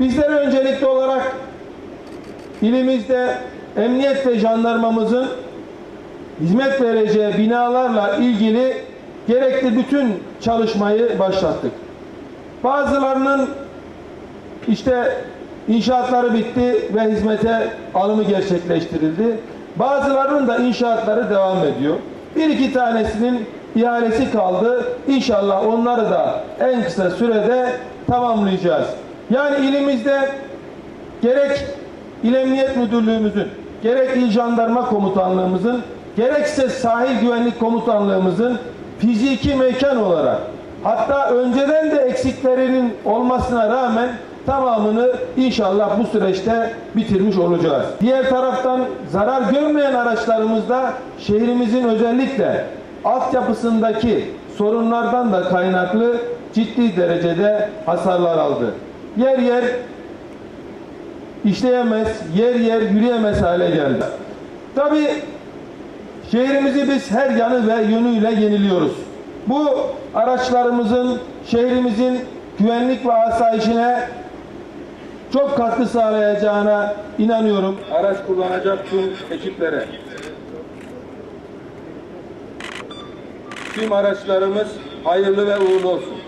Bizler öncelikli olarak ilimizde emniyet ve jandarmamızın hizmet vereceği binalarla ilgili gerekli bütün çalışmayı başlattık. Bazılarının işte inşaatları bitti ve hizmete alımı gerçekleştirildi. Bazılarının da inşaatları devam ediyor. Bir iki tanesinin ihalesi kaldı. İnşallah onları da en kısa sürede tamamlayacağız. Yani ilimizde gerek İl Emniyet Müdürlüğümüzün, gerek İl Jandarma Komutanlığımızın, gerekse Sahil Güvenlik Komutanlığımızın fiziki mekan olarak hatta önceden de eksiklerinin olmasına rağmen tamamını inşallah bu süreçte bitirmiş olacağız. Diğer taraftan zarar görmeyen araçlarımızda şehrimizin özellikle altyapısındaki sorunlardan da kaynaklı ciddi derecede hasarlar aldı. Yer yer işleyemez, yer yer yürüyemez hale geldi. Tabi şehrimizi biz her yanı ve yönüyle yeniliyoruz. Bu araçlarımızın şehrimizin güvenlik ve asayişine çok katkı sağlayacağına inanıyorum. Araç kullanacak tüm ekiplere. Tüm araçlarımız hayırlı ve uğurlu olsun.